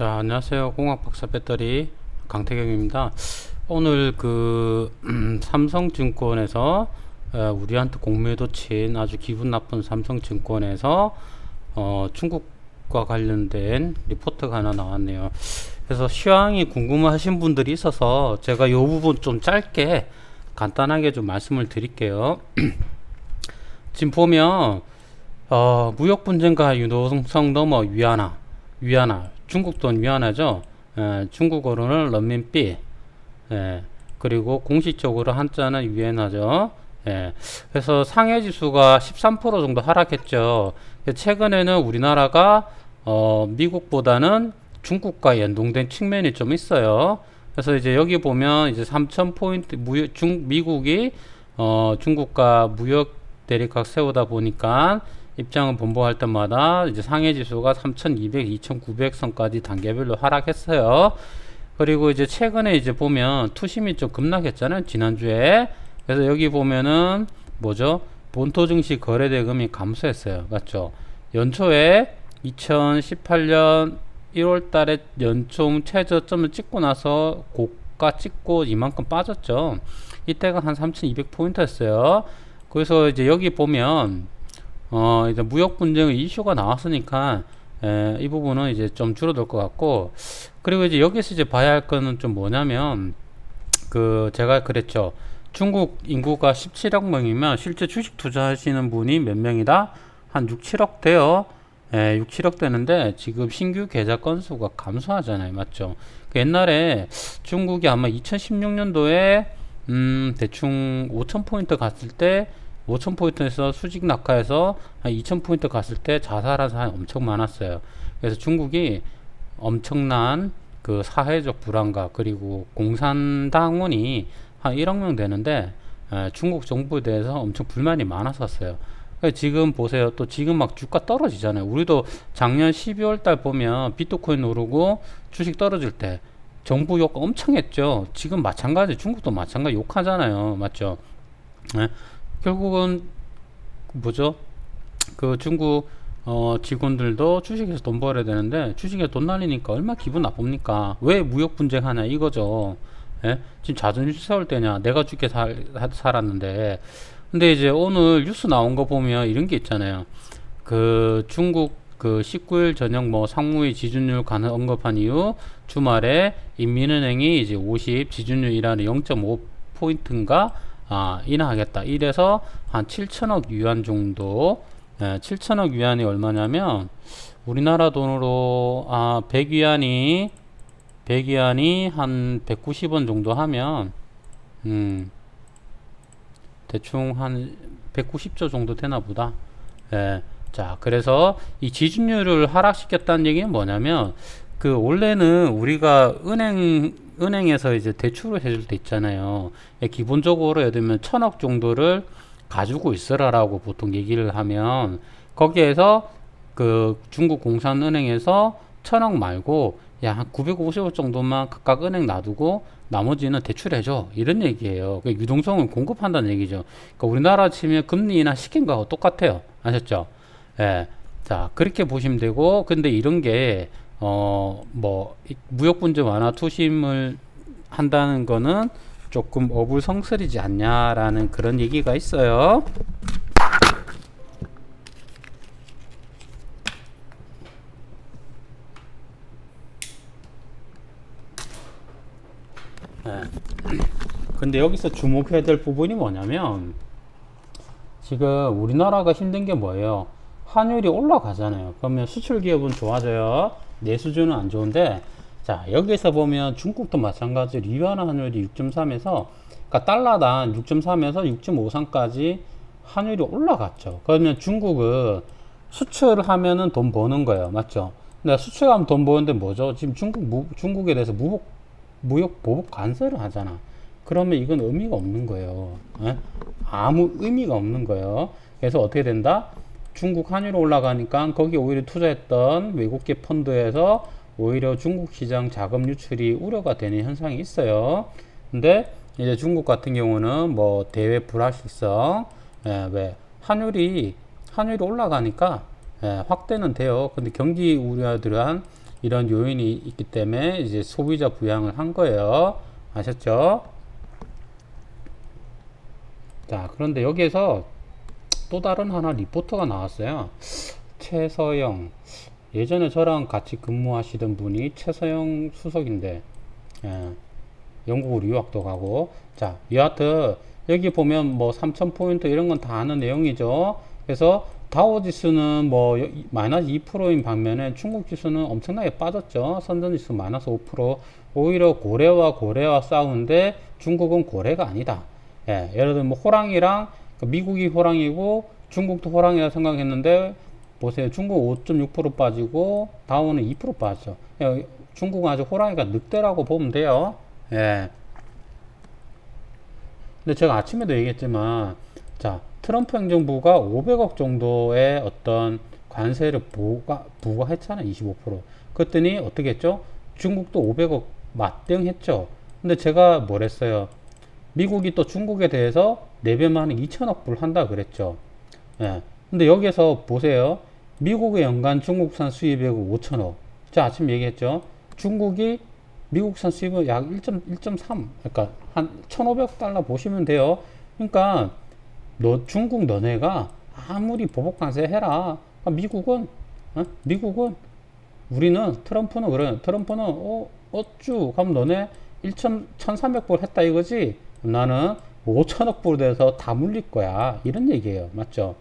자, 안녕하세요. 공학 박사 배터리 강태경입니다. 오늘 그 음, 삼성증권에서 어, 우리한테 공매도 친 아주 기분 나쁜 삼성증권에서 어, 중국과 관련된 리포트가 하나 나왔네요. 그래서 시황이 궁금하신 분들이 있어서 제가 이 부분 좀 짧게 간단하게 좀 말씀을 드릴게요. 지금 보면 어, 무역 분쟁과 유동성 넘어 위안화, 위안화, 중국 돈 위안화죠. 에, 중국어로는 런민비, 예, 그리고 공식적으로 한자는 위안화죠. 예, 그래서 상해 지수가 13% 정도 하락했죠. 최근에는 우리나라가 어, 미국보다는 중국과 연동된 측면이 좀 있어요. 그래서 이제 여기 보면 이제 3천 포인트 무역 중 미국이 어, 중국과 무역 대립각 세우다 보니까 입장을 본보할 때마다 이제 상해 지수가 3,200, 2,900 선까지 단계별로 하락했어요. 그리고 이제 최근에 이제 보면 투심이 좀 급락했잖아요. 지난주에. 그래서 여기 보면은 뭐죠? 본토 증시 거래 대금이 감소했어요. 맞죠? 연초에 2018년 1월 달에 연초 최저점을 찍고 나서 고가 찍고 이만큼 빠졌죠. 이때가 한 3,200포인트였어요. 그래서 이제 여기 보면 어 이제 무역 분쟁의 이슈가 나왔으니까 에, 이 부분은 이제 좀 줄어들 것 같고 그리고 이제 여기서 이제 봐야 할 거는 좀 뭐냐면 그 제가 그랬죠. 중국 인구가 17억 명이면 실제 주식 투자하시는 분이 몇 명이다? 한 6, 7억 돼요. 예, 6, 7억 되는데 지금 신규 계좌 건수가 감소하잖아요. 맞죠? 그 옛날에 중국이 아마 2016년도에 음 대충 5,000포인트 갔을 때 5,000포인트에서 수직 낙하해서 한 2,000포인트 갔을 때 자살한 사람이 엄청 많았어요. 그래서 중국이 엄청난 그 사회적 불안과 그리고 공산당원이 한 1억 명 되는데 에, 중국 정부에 대해서 엄청 불만이 많았었어요. 지금 보세요. 또 지금 막 주가 떨어지잖아요. 우리도 작년 12월 달 보면 비트코인 오르고 주식 떨어질 때 정부 욕 엄청 했죠. 지금 마찬가지 중국도 마찬가지 욕하잖아요. 맞죠? 네? 결국은 뭐죠? 그 중국 어, 직원들도 주식에서 돈 벌어야 되는데 주식에 돈 날리니까 얼마 기분 나쁩니까? 왜 무역 분쟁하냐 이거죠. 예? 지금 자존심 세울 때냐? 내가 죽게 살, 살았는데. 근데 이제 오늘 뉴스 나온 거 보면 이런 게 있잖아요. 그 중국 그 19일 저녁 뭐 상무위 지준율 가능 언급한 이후 주말에 인민은행이 이제 50 지준율이라는 0.5 포인트인가 아, 인하하겠다. 이래서 한 7천억 유안 정도, 예, 7천억 유안이 얼마냐면 우리나라 돈으로 아, 100위안이 100위안이 한 190원 정도 하면 음, 대충 한 190조 정도 되나 보다. 예. 자, 그래서 이 지준율을 하락시켰다는 얘기는 뭐냐면 그 원래는 우리가 은행 은행에서 이제 대출을 해줄 때 있잖아요. 예, 기본적으로 예를 들면 천억 정도를 가지고 있으라라고 보통 얘기를 하면 거기에서 그 중국 공산은행에서 천억 말고 야, 한 950억 정도만 각각 은행 놔두고 나머지는 대출해줘. 이런 얘기예요. 그 유동성을 공급한다는 얘기죠. 그러니까 우리나라 치면 금리나 시킨 거하고 똑같아요. 아셨죠? 예. 자, 그렇게 보시면 되고, 근데 이런 게 어, 뭐, 무역 분쟁 완화 투심을 한다는 거는 조금 어불성설이지 않냐라는 그런 얘기가 있어요. 네. 근데 여기서 주목해야 될 부분이 뭐냐면 지금 우리나라가 힘든 게 뭐예요? 환율이 올라가잖아요. 그러면 수출 기업은 좋아져요. 내 수준은 안 좋은데 자 여기서 보면 중국도 마찬가지로 위안화 환율이 6.3에서 그러니까 달러당 6.3에서 6.53까지 환율이 올라갔죠. 그러면 중국은 수출을 하면은 돈 버는 거예요. 맞죠? 근데 수출하면 돈 버는데 뭐죠? 지금 중국 무, 중국에 대해서 무복 무역 보복 관세를 하잖아. 그러면 이건 의미가 없는 거예요. 에? 예? 아무 의미가 없는 거예요. 그래서 어떻게 된다? 중국 환율 올라가니까 거기 오히려 투자했던 외국계 펀드에서 오히려 중국 시장 자금 유출이 우려가 되는 현상이 있어요. 근데 이제 중국 같은 경우는 뭐 대외 불확실성, 예, 왜 환율이 환율이 올라가니까 예, 확대는 돼요. 근데 경기 우려들한 이런 요인이 있기 때문에 이제 소비자 부양을 한 거예요. 아셨죠? 자, 그런데 여기에서 또 다른 하나 리포터가 나왔어요. 최서영. 예전에 저랑 같이 근무하시던 분이 최서영 수석인데, 예, 영국으로 유학도 가고, 자, 여하튼, 여기 보면 뭐 3,000포인트 이런 건 다 아는 내용이죠. 그래서 다우 지수는 뭐 여- 마이너스 2%인 반면에 중국 지수는 엄청나게 빠졌죠. 선전 지수 마이너스 5%. 오히려 고래와 고래와 싸우는데 중국은 고래가 아니다. 예, 예를 들면 뭐 호랑이랑 그 미국이 호랑이고 중국도 호랑이라 생각했는데 보세요. 중국 5.6% 빠지고 다우는 2% 빠졌죠. 예, 중국은 아주 호랑이가 늑대라고 보면 돼요. 예. 근데 제가 아침에도 얘기했지만, 자, 트럼프 행정부가 500억 정도의 어떤 관세를 부과, 부과했잖아요. 25%. 그랬더니 어떻게 했죠? 중국도 500억 맞대응했죠. 근데 제가 뭘 했어요? 미국이 또 중국에 대해서 내배만 2천억 불 한다 그랬죠. 예. 근데 여기서 보세요. 미국의 연간 중국산 수입액은 5천억. 제가 아침 얘기했죠. 중국이 미국산 수입은 약 1.1.3, 그러니까 한 1,500달러 보시면 돼요. 그러니까 너 중국 너네가 아무리 보복 관세 해라. 아, 미국은 어? 미국은 우리는 트럼프는 그래. 트럼프는 어 어쭈 그럼 너네 1천 1,300불 했다 이거지. 나는 5천억 불 돼서 다 물릴 거야. 이런 얘기예요. 맞죠?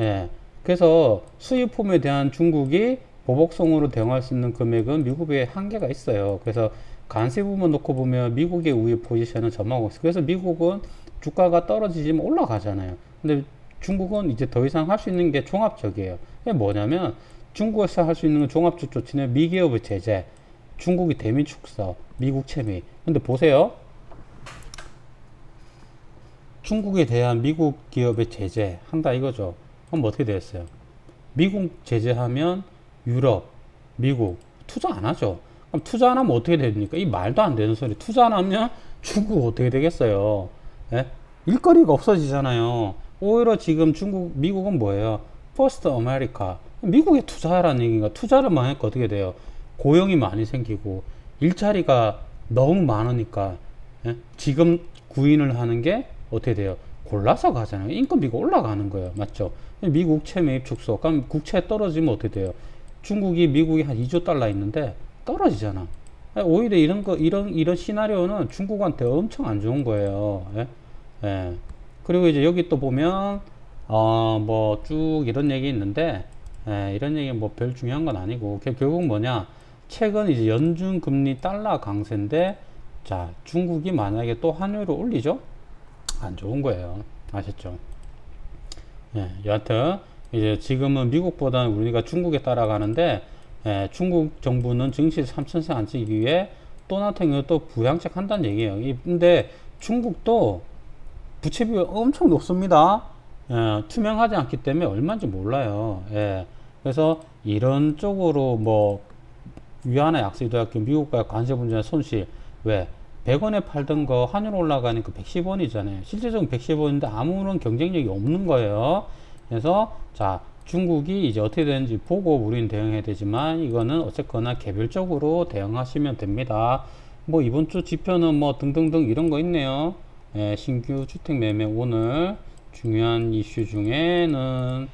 예. 그래서 수입품에 대한 중국이 보복성으로 대응할 수 있는 금액은 미국의 한계가 있어요. 그래서 관세 부분 놓고 보면 미국의 우위 포지션은 점하고 있어요. 그래서 미국은 주가가 떨어지지만 올라가잖아요. 근데 중국은 이제 더 이상 할 수 있는 게 종합적이에요. 그게 뭐냐면 중국에서 할 수 있는 건 종합적 조치는 미기업의 제재, 중국이 대미 축소, 미국 채미. 근데 보세요. 중국에 대한 미국 기업의 제재 한다 이거죠. 그럼 어떻게 되겠어요? 미국 제재하면 유럽, 미국 투자 안 하죠. 그럼 투자 안 하면 어떻게 됩니까? 이 말도 안 되는 소리. 투자 안 하면 중국 어떻게 되겠어요? 예? 일거리가 없어지잖아요. 오히려 지금 중국, 미국은 뭐예요? 퍼스트 아메리카. 미국에 투자하라는 얘기가 투자를 하니까 어떻게 돼요? 고용이 많이 생기고 일자리가 너무 많으니까 예? 지금 구인을 하는 게 어떻게 돼요? 골라서 가잖아요. 인건비가 올라가는 거예요. 맞죠? 미국 채 매입 축소. 그럼 국채 떨어지면 어떻게 돼요? 중국이 미국이 한 2조 달러 있는데 떨어지잖아. 오히려 이런 거 이런 이런 시나리오는 중국한테 엄청 안 좋은 거예요. 예? 예. 그리고 이제 여기 또 보면 어 뭐 쭉 이런 얘기 있는데 예, 이런 얘기 뭐 별 중요한 건 아니고 그 결국 뭐냐 최근 이제 연준 금리 달러 강세인데 자 중국이 만약에 또 환율을 올리죠 안 좋은 거예요 아셨죠 예, 여하튼 이제 지금은 미국보다는 우리가 중국에 따라가는데 예, 중국 정부는 증시 3천세 안 치기 위해 또 경우 또 부양책 한다는 얘기예요. 이- 근데 중국도 부채비가 엄청 높습니다. 예, 투명하지 않기 때문에 얼마인지 몰라요. 예, 그래서 이런 쪽으로 뭐 위안화 약세도약금 미국과 관세 분쟁 손실 왜 100원에 팔던 거 환율 올라가니까 110원이잖아요. 실제적으로 110원인데 아무런 경쟁력이 없는 거예요. 그래서 자 중국이 이제 어떻게 되는지 보고 우리는 대응해야 되지만 이거는 어쨌거나 개별적으로 대응하시면 됩니다. 뭐 이번 주 지표는 뭐 등등등 이런 거 있네요. 예, 신규 주택 매매 오늘 중요한 이슈 중에는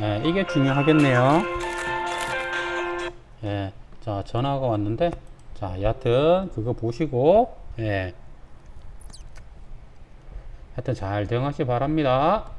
예, 이게 중요하겠네요. 예, 자 전화가 왔는데 자 여하튼 그거 보시고 예, 하여튼 잘 대응하시 기 바랍니다.